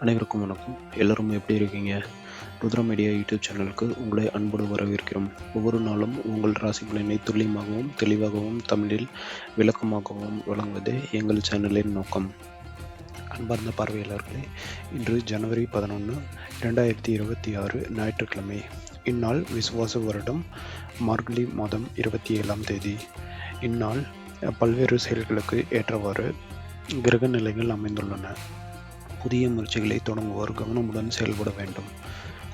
அனைவருக்கும் வணக்கம். எல்லோரும் எப்படி இருக்கீங்க? ருத்ரா மீடியா யூடியூப் சேனலுக்கு உங்களை அன்போடு வரவேற்கிறோம். ஒவ்வொரு நாளும் உங்கள் ராசி பலனை துல்லியமாகவும் தெளிவாகவும் தமிழில் விளக்கமாகவும் வழங்குவதே எங்கள் சேனலின் நோக்கம். அன்பார்ந்த பார்வையாளர்களே இன்று ஜனவரி பதினொன்று இரண்டாயிரத்தி இருபத்தி ஆறு ஞாயிற்றுக்கிழமை. இந்நாள் விசுவாச வருடம் மார்கழி மாதம் இருபத்தி ஏழாம் தேதி. இந்நாள் பல்வேறு செயல்களுக்கு ஏற்றவாறு கிரக நிலைகள் அமைந்துள்ளன. புதிய முயற்சிகளை தொடங்குவோர் கவனமுடன் செயல்பட வேண்டும்.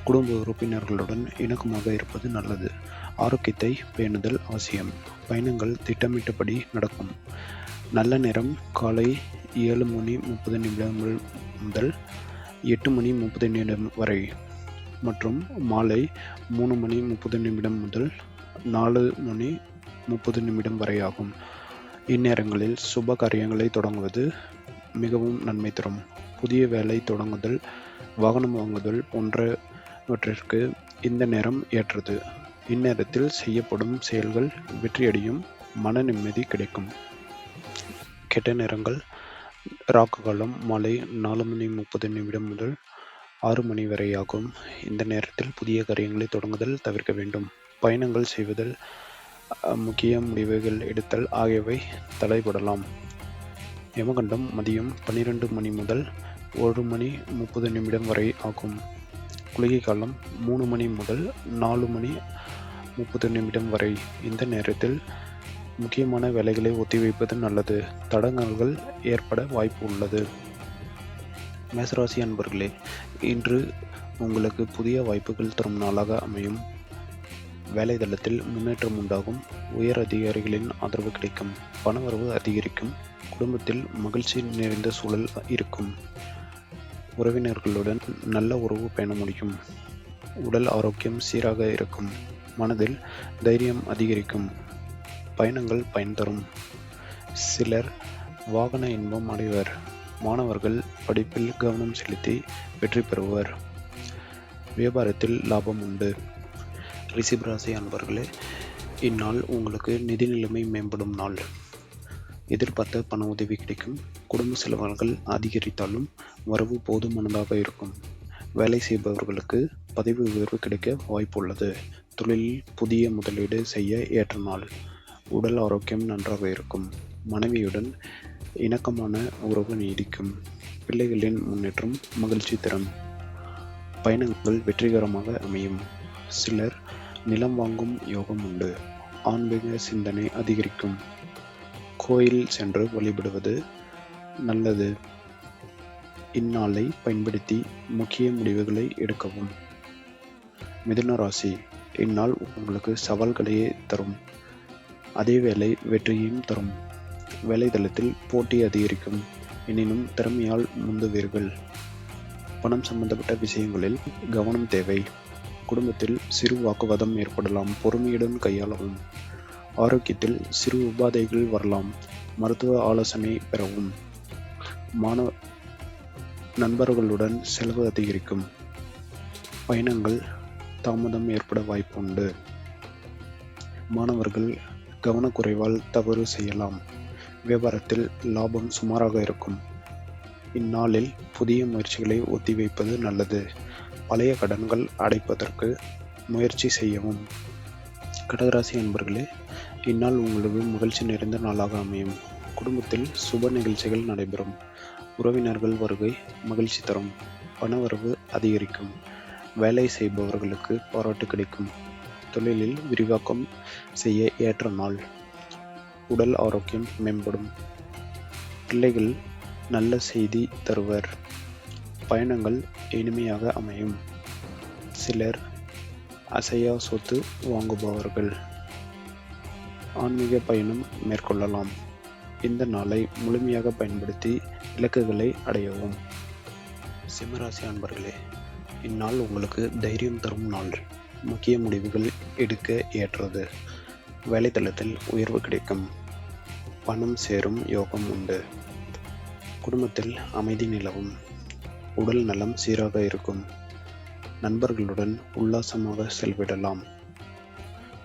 குடும்ப உறுப்பினர்களுடன் இணக்கமாக இருப்பது நல்லது. ஆரோக்கியத்தை பேணுதல் அவசியம். பயணங்கள் திட்டமிட்டபடி நடக்கும். நல்ல நேரம் காலை ஏழு மணி முப்பது நிமிடங்கள் முதல் எட்டு மணி முப்பது நிமிடம் வரை மற்றும் மாலை மூணு மணி முப்பது நிமிடம் முதல் நாலு மணி முப்பது நிமிடம் வரை ஆகும். இந்நேரங்களில் சுப காரியங்களை தொடங்குவது மிகவும் நன்மை தரும். புதிய வேலை தொடங்குதல் வாகனம் வாங்குதல் போன்றவற்றிற்கு இந்த நேரம் ஏற்றது. இந்நேரத்தில் செய்யப்படும் செயல்கள் வெற்றியடையும் மன நிம்மதி கிடைக்கும். கெட்ட நேரங்கள் ராக்கு காலம் மாலை நாலு மணி முப்பது நிமிடம் முதல் ஆறு மணி வரை ஆகும். இந்த நேரத்தில் புதிய காரியங்களை தொடங்குதல் தவிர்க்க வேண்டும். பயணங்கள் செய்வதில் முக்கிய முடிவுகள் எடுத்தல் ஆகியவை தடைபடலாம் யமகண்டம் மதியம் பன்னிரண்டு மணி முதல் ஒரு மணி முப்பது நிமிடம் வரை ஆகும். குளிகை காலம் மூணு மணி முதல் நாலு மணி முப்பது நிமிடம் வரை. இந்த நேரத்தில் முக்கியமான வேலைகளை ஒத்திவைப்பது நல்லது. தடங்கல்கள் ஏற்பட வாய்ப்பு உள்ளது. மேசராசி அன்பர்களே இன்று உங்களுக்கு புதிய வாய்ப்புகள் தரும் நாளாக அமையும். வேலைதளத்தில் முன்னேற்றம் உண்டாகும். உயர் அதிகாரிகளின் ஆதரவு கிடைக்கும். பணவரவு அதிகரிக்கும். குடும்பத்தில் மகிழ்ச்சி நிறைந்த சூழல் இருக்கும். உறவினர்களுடன் நல்ல உறவு பேண முடியும். உடல் ஆரோக்கியம் சீராக இருக்கும். மனதில் தைரியம் அதிகரிக்கும். பயணங்கள் பயன் தரும். சிலர் வாகன இன்பம் அடைவர். மாணவர்கள் படிப்பில் கவனம் செலுத்தி வெற்றி பெறுவர். வியாபாரத்தில் லாபம் உண்டு. ரிஷிபராசி அன்பர்களே இந்நாள் உங்களுக்கு நிதி நிலைமை மேம்படும் நாள். எதிர்பார்த்த பண உதவி கிடைக்கும். குடும்ப செலவுகள் அதிகரித்தாலும் வரவு போதுமானதாக இருக்கும். வேலை செய்பவர்களுக்கு பதவி உயர்வு கிடைக்க வாய்ப்பு உள்ளது. தொழிலில் புதிய முதலீடு செய்ய ஏற்ற நாள். உடல் ஆரோக்கியம் நன்றாக இருக்கும். மனைவியுடன் இணக்கமான உறவு நீடிக்கும். பிள்ளைகளின் முன்னேற்றம் மகிழ்ச்சி தரும். பயணங்கள் வெற்றிகரமாக அமையும். சிலர் நிலம் வாங்கும் யோகம் உண்டு. ஆன்மீக சிந்தனை அதிகரிக்கும். கோயில் சென்று வழிபடுவது நல்லது. இந்நாளை பயன்படுத்தி முக்கிய முடிவுகளை எடுக்கவும். மிதுன ராசி இந்நாள் உங்களுக்கு சவால்களையே தரும். அதேவேளை வெற்றியையும் தரும். வேலைதளத்தில் போட்டி அதிகரிக்கும். எனினும் திறமையால் முந்துவீர்கள். பணம் சம்பந்தப்பட்ட விஷயங்களில் கவனம் தேவை. குடும்பத்தில் சிறு வாக்குவாதம் ஏற்படலாம். பொறுமையுடன் கையாளவும். ஆரோக்கியத்தில் சிறு உபாதைகள் வரலாம். மருத்துவ ஆலோசனை பெறவும். மாணவ நண்பர்களுடன் செலவு அதிகரிக்கும். பயணங்கள் தாமதம் ஏற்பட வாய்ப்புண்டு. மாணவர்கள் கவனக்குறைவால் தவறு செய்யலாம். வியாபாரத்தில் லாபம் சுமாராக இருக்கும். இந்நாளில் புதிய முயற்சிகளை ஒத்திவைப்பது நல்லது. பழைய கடன்கள் அடைப்பதற்கு முயற்சி செய்யவும். கடகராசி அன்பர்களே இந்நாள் உங்களுக்கு மகிழ்ச்சி நிறைந்த நாளாக அமையும். குடும்பத்தில் சுப நிகழ்ச்சிகள் நடைபெறும். உறவினர்கள் வருகை மகிழ்ச்சி தரும். பணவரவு அதிகரிக்கும். வேலை செய்பவர்களுக்கு பாராட்டு கிடைக்கும். தொழிலில் விரிவாக்கம் செய்ய ஏற்ற நாள். உடல் ஆரோக்கியம் மேம்படும். பிள்ளைகள் நல்ல செய்தி தருவர். பயணங்கள் இனிமையாக அமையும். சிலர் அசையா சொத்து வாங்குபவர்கள். ஆன்மீக பயணம் மேற்கொள்ளலாம். இந்த நாளை முழுமையாக பயன்படுத்தி இலக்குகளை அடையவும். சிம்மராசி அன்பர்களே இந்நாள் உங்களுக்கு தைரியம் தரும் நாள். முக்கிய முடிவுகள் எடுக்க ஏற்றது. வேலைத்தளத்தில் உயர்வு கிடைக்கும். பணம் சேரும் யோகம் உண்டு. குடும்பத்தில் அமைதி நிலவும். உடல் நலம் சீராக இருக்கும். நண்பர்களுடன் உல்லாசமாக செல்விடலாம்.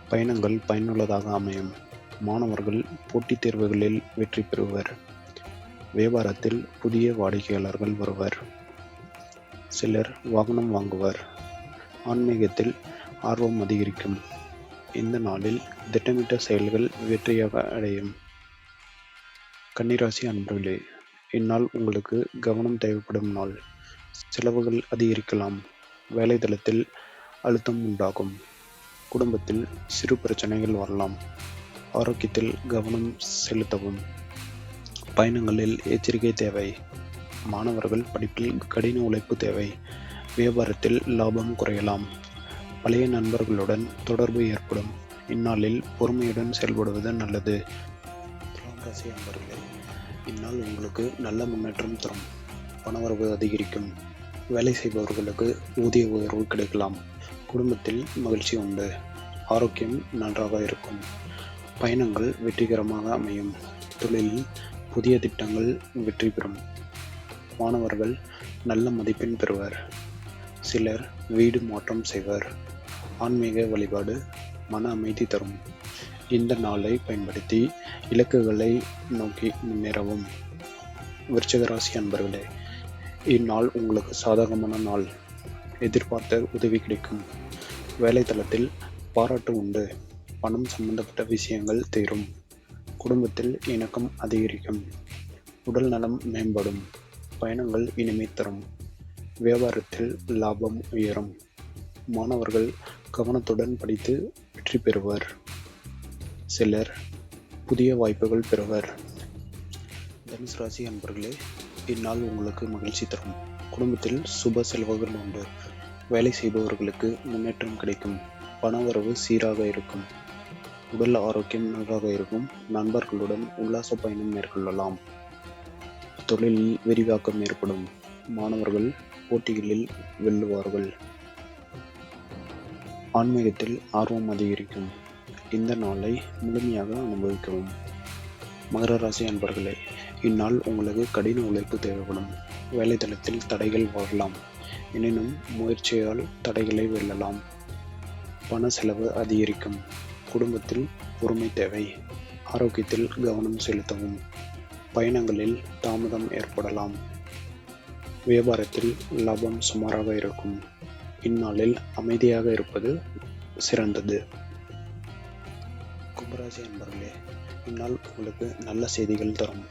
பயணங்கள் பயனுள்ளதாக அமையும். மாணவர்கள் போட்டித் தேர்வுகளில் வெற்றி பெறுவர். வியாபாரத்தில் புதிய வாடிக்கையாளர்கள் வருவர். சிலர் வாகனம் வாங்குவர். ஆன்மீகத்தில் ஆர்வம் அதிகரிக்கும். இந்த நாளில் திட்டமிட்ட செயல்கள் வெற்றியாக அடையும். கன்னிராசி அன்பர்களே இந்நாள் உங்களுக்கு கவனம் தேவைப்படும் நாள். செலவுகள் அதிகரிக்கலாம். வேலைத்தளத்தில் அழுத்தம் உண்டாகும். குடும்பத்தில் சிறு பிரச்சனைகள் வரலாம். ஆரோக்கியத்தில் கவனம் செலுத்தவும். பயணங்களில் எச்சரிக்கை தேவை. மாணவர்கள் படிப்பில் கடின உழைப்பு தேவை. வியாபாரத்தில் லாபம் குறையலாம். பழைய நண்பர்களுடன் தொடர்பு ஏற்படும். இந்நாளில் பொறுமையுடன் செயல்படுவது நல்லது. துலாம் ராசி அன்பர்களே இந்நாள் உங்களுக்கு நல்ல முன்னேற்றம் தரும். பணவரவு அதிகரிக்கும். வேலை செய்பவர்களுக்கு ஊதிய உயர்வு கிடைக்கலாம். குடும்பத்தில் மகிழ்ச்சி உண்டு. ஆரோக்கியம் நன்றாக இருக்கும். பயணங்கள் வெற்றிகரமாக அமையும். தொழிலில் புதிய திட்டங்கள் வெற்றி பெறும். மாணவர்கள் நல்ல மதிப்பெண் பெறுவர். சிலர் வீடு மாற்றம் செய்வர். ஆன்மீக வழிபாடு மன அமைதி தரும். இந்த நாளை பயன்படுத்தி இலக்குகளை நோக்கி முன்னேறவும். விருச்சிக ராசி அன்பர்களே இந்நாள் உங்களுக்கு சாதகமான நாள். எதிர்பார்த்த உதவி கிடைக்கும். வேலைத்தளத்தில் பாராட்டு உண்டு. பணம் சம்பந்தப்பட்ட விஷயங்கள் தீரும். குடும்பத்தில் இணக்கம் அதிகரிக்கும். உடல் நலம் மேம்படும். பயணங்கள் இனிமை தரும். வியாபாரத்தில் லாபம் உயரும். மாணவர்கள் கவனத்துடன் படித்து வெற்றி பெறுவர். சிலர் புதிய வாய்ப்புகள் பெறுவர். தனுசு ராசி அன்பர்களே இந்நாள் உங்களுக்கு மகிழ்ச்சி தரும். குடும்பத்தில் சுப செலவுகள் உண்டு. வேலை செய்பவர்களுக்கு முன்னேற்றம் கிடைக்கும். பணவரவு சீராக இருக்கும். உடல் ஆரோக்கியம் நன்றாக இருக்கும். நண்பர்களுடன் உல்லாச பயணம் மேற்கொள்ளலாம். தொழிலில் விரிவாக்கம் ஏற்படும். மாணவர்கள் போட்டிகளில் வெல்லுவார்கள். ஆன்மீகத்தில் ஆர்வம் அதிகரிக்கும். இந்த நாளை முழுமையாக அனுபவிக்கவும். மகர ராசி அன்பர்களே இந்நாள் உங்களுக்கு கடின உழைப்பு தேவைப்படும். வேலைத்தளத்தில் தடைகள் வரலாம். எனினும் முயற்சியால் தடைகளை வெல்லலாம். பண செலவு அதிகரிக்கும். குடும்பத்தில் பொறுமை தேவை. ஆரோக்கியத்தில் கவனம் செலுத்தவும். பயணங்களில் தாமதம் ஏற்படலாம். வியாபாரத்தில் லாபம் சுமாராக இருக்கும். இந்நாளில் அமைதியாக இருப்பது சிறந்தது. கும்பராசி அன்பர்களே இந்நாள் உங்களுக்கு நல்ல செய்திகள் தரும்.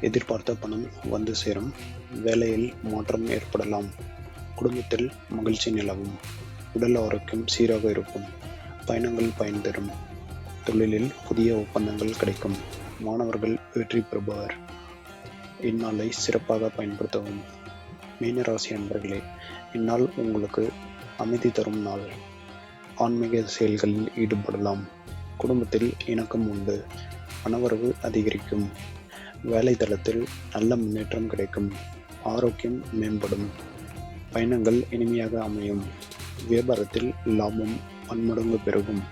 எதிர்பார்த்த பணம் வந்து சேரும். வேலையில் மாற்றம் ஏற்படலாம். குடும்பத்தில் மகிழ்ச்சி நிலவும். உடல் ஆரோக்கியம் சீராக இருக்கும். பயணங்கள் பயன் தரும் தொழிலில் புதிய ஒப்பந்தங்கள் கிடைக்கும். மாணவர்கள் வெற்றி பெறுபவர். இந்நாளை சிறப்பாக பயன்படுத்தவும். மீனராசி அன்பர்களே இந்நாள் உங்களுக்கு அமைதி தரும் நாள். ஆன்மீக செயல்களில் ஈடுபடலாம். குடும்பத்தில் இணக்கம் உண்டு. பணவரவு அதிகரிக்கும். வேலை தளத்தில் நல்ல முன்னேற்றம் கிடைக்கும். ஆரோக்கியம் மேம்படும். பயணங்கள் இனிமையாக அமையும். வியாபாரத்தில் லாபம் பன்மடங்கு பெருகும்.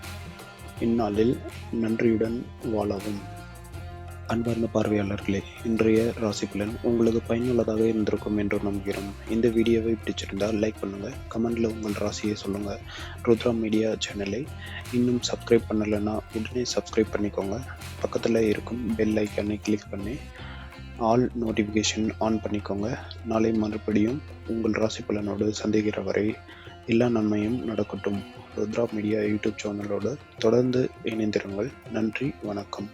இந்நாளில் நன்றியுடன் வாழவும். அன்பார்ந்த பார்வையாளர்களே இன்றைய ராசிக்குலன் உங்களுக்கு பயனுள்ளதாக இருந்திருக்கும் என்று நம்புகிறோம். இந்த வீடியோவை பிடிச்சிருந்தால் லைக் பண்ணுங்கள் கமெண்டில் உங்கள் ராசியை சொல்லுங்கள் ருத்ரா மீடியா சேனலை இன்னும் சப்ஸ்கிரைப் பண்ணலைன்னா உடனே சப்ஸ்கிரைப் பண்ணிக்கோங்க. பக்கத்தில் இருக்கும் பெல் ஐக்கானை கிளிக் பண்ணி ஆல் நோட்டிஃபிகேஷன் ஆன் பண்ணிக்கோங்க. நாளை மறுபடியும் உங்கள் ராசி பலனோடு சந்திக்கிற வரை எல்லா நன்மையும் நடக்கட்டும். ருத்ரா மீடியா யூடியூப் சேனலோடு தொடர்ந்து இணைந்திருங்கள். நன்றி வணக்கம்.